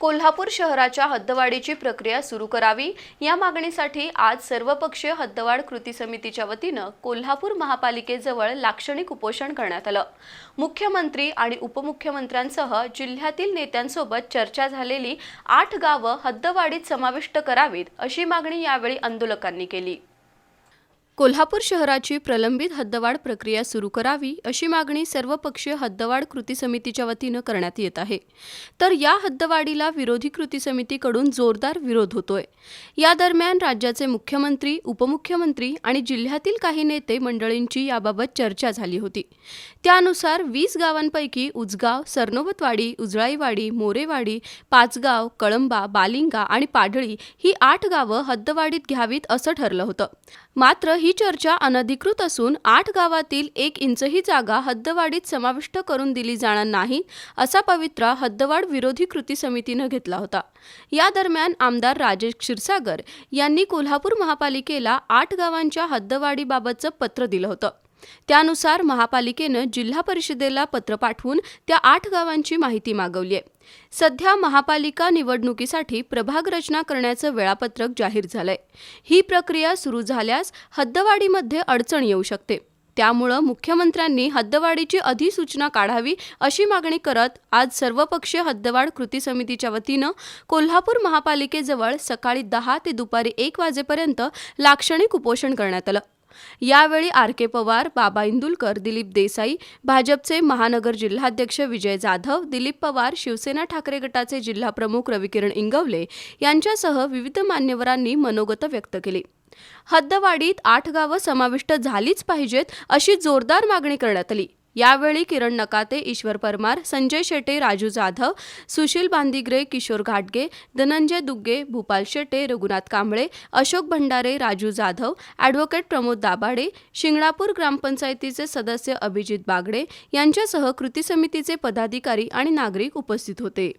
कोल्हापूर शहराच्या हद्दवाढीची प्रक्रिया सुरू करावी. या मागणीसाठी आज सर्वपक्षीय हद्दवाढ कृती समितीच्या वतीनं कोल्हापूर महापालिकेजवळ लाक्षणिक उपोषण करण्यात आलं. मुख्यमंत्री आणि उपमुख्यमंत्र्यांसह जिल्ह्यातील नेत्यांसोबत चर्चा झालेली आठ गावं हद्दवाढीत समाविष्ट करावीत अशी मागणी यावेळी आंदोलकांनी केली. कोल्हापूर शहराची प्रलंबित हद्दवाढ प्रक्रिया सुरू करावी अशी मागणी सर्वपक्षीय हद्दवाढ कृती समितीच्या वतीनं करण्यात येत आहे. तर या हद्दवाढीला विरोधी कृती समितीकडून जोरदार विरोध होतोय. या दरम्यान राज्याचे मुख्यमंत्री उपमुख्यमंत्री आणि जिल्ह्यातील काही नेते मंडळींची याबाबत चर्चा झाली होती. त्यानुसार वीस गावांपैकी उजगाव सरनोबतवाडी उजळाईवाडी मोरेवाडी पाचगाव कळंबा बालिंगा आणि पाडळी ही आठ गावं हद्दवाढीत घ्यावीत असं ठरलं होतं. मात्र ही चर्चा अनधिकृत असून आठ गावातील एक इंचही जागा हद्दवाढीत समाविष्ट करून दिली जाणार नाही असा पवित्रा हद्दवाढ विरोधी कृती समितीनं घेतला होता. या दरम्यान आमदार राजेश क्षीरसागर यांनी कोल्हापूर महापालिकेला आठ गावांच्या हद्दवाढीबाबतचं पत्र दिलं होतं. त्यानुसार महापालिकेनं जिल्हा परिषदेला पत्र पाठवून त्या आठ गावांची माहिती मागवली आहे सध्या महापालिका निवडणुकीसाठी प्रभाग रचना करण्याचं वेळापत्रक जाहीर झालंय. ही प्रक्रिया सुरू झाल्यास हद्दवाढीमध्ये अडचण येऊ शकते. त्यामुळं मुख्यमंत्र्यांनी हद्दवाढीची अधिसूचना काढावी अशी मागणी करत आज सर्वपक्षीय हद्दवाढ कृती समितीच्या वतीनं कोल्हापूर महापालिकेजवळ सकाळी दहा ते दुपारी एक वाजेपर्यंत लाक्षणिक उपोषण करण्यात आलं. यावेळी आर के पवार बाबा इंदुलकर दिलीप देसाई भाजपचे महानगर जिल्हाध्यक्ष विजय जाधव दिलीप पवार शिवसेना ठाकरे गटाचे जिल्हाप्रमुख रविकिरण इंगवले यांच्यासह विविध मान्यवरांनी मनोगत व्यक्त केली. हद्दवाढीत आठ गावं समाविष्ट झालीच पाहिजेत अशी जोरदार मागणी करण्यात आली. यावेळी किरण नकाते ईश्वर परमार संजय शेटे राजू जाधव सुशील बांदिग्रे किशोर घाटगे धनंजय दुग्गे भूपाल शेटे रघुनाथ कांबळे अशोक भंडारे राजू जाधव ॲडव्होकेट प्रमोद दाभाडे शिंगणापूर ग्रामपंचायतीचे सदस्य अभिजित बागडे यांच्यासह कृती समितीचे पदाधिकारी आणि नागरिक उपस्थित होते.